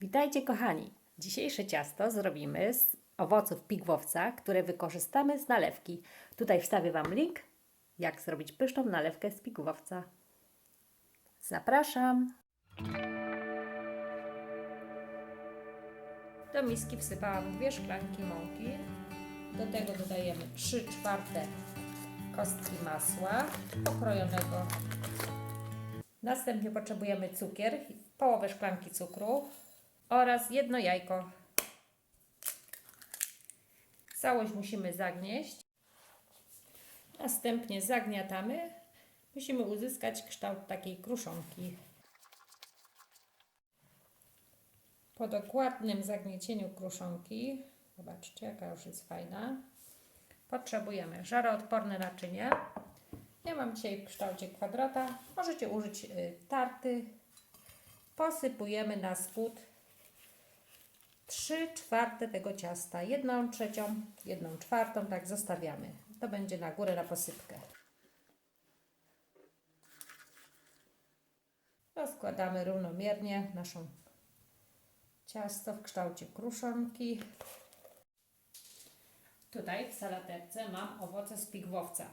Witajcie kochani! Dzisiejsze ciasto zrobimy z owoców pigwowca, które wykorzystamy z nalewki. Tutaj wstawię Wam link, jak zrobić pyszną nalewkę z pigwowca. Zapraszam! Do miski wsypałam dwie szklanki mąki. Do tego dodajemy 3 czwarte kostki masła pokrojonego. Następnie potrzebujemy cukier, połowę szklanki cukru oraz jedno jajko. Całość musimy zagnieść. Następnie zagniatamy. Musimy uzyskać kształt takiej kruszonki. Po dokładnym zagniecieniu kruszonki, zobaczcie jaka już jest fajna, potrzebujemy żaroodporne naczynie. Ja mam dzisiaj w kształcie kwadrata. Możecie użyć y, tarty. Posypujemy na spód 3 czwarte tego ciasta. Jedną trzecią, jedną czwartą, tak zostawiamy. To będzie na górę na posypkę. Rozkładamy równomiernie naszą ciasto w kształcie kruszonki. Tutaj w salaterce mam owoce z pigwowca.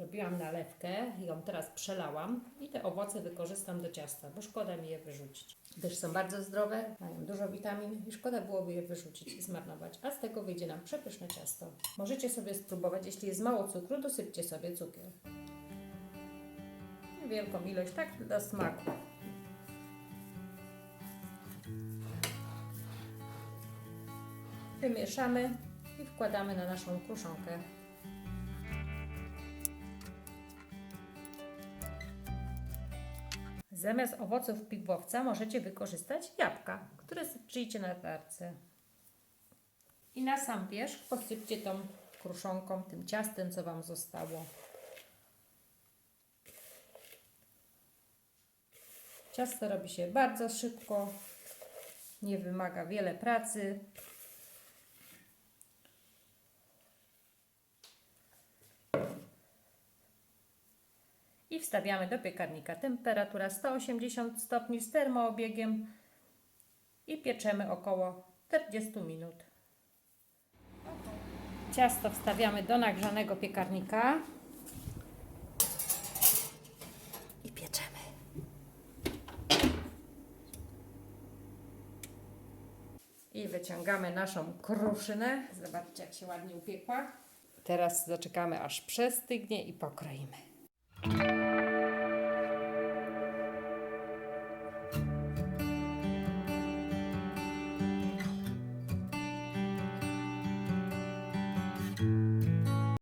Robiłam nalewkę, ją teraz przelałam i te owoce wykorzystam do ciasta, bo szkoda mi je wyrzucić. Gdyż są bardzo zdrowe, mają dużo witamin i szkoda byłoby je wyrzucić i zmarnować. A z tego wyjdzie nam przepyszne ciasto. Możecie sobie spróbować, jeśli jest mało cukru, dosypcie sobie cukier. Wielką ilość, tak do smaku. Wymieszamy i wkładamy na naszą kruszonkę. Zamiast owoców pigwowca możecie wykorzystać jabłka, które zczyjcie na tarce. I na sam wierzch posypcie tą kruszonką, tym ciastem, co Wam zostało. Ciasto robi się bardzo szybko, nie wymaga wiele pracy. I wstawiamy do piekarnika. Temperatura 180 stopni z termoobiegiem i pieczemy około 40 minut. Ciasto wstawiamy do nagrzanego piekarnika i pieczemy. I wyciągamy naszą kruszynę. Zobaczcie, jak się ładnie upiekła. Teraz zaczekamy, aż przestygnie i pokroimy.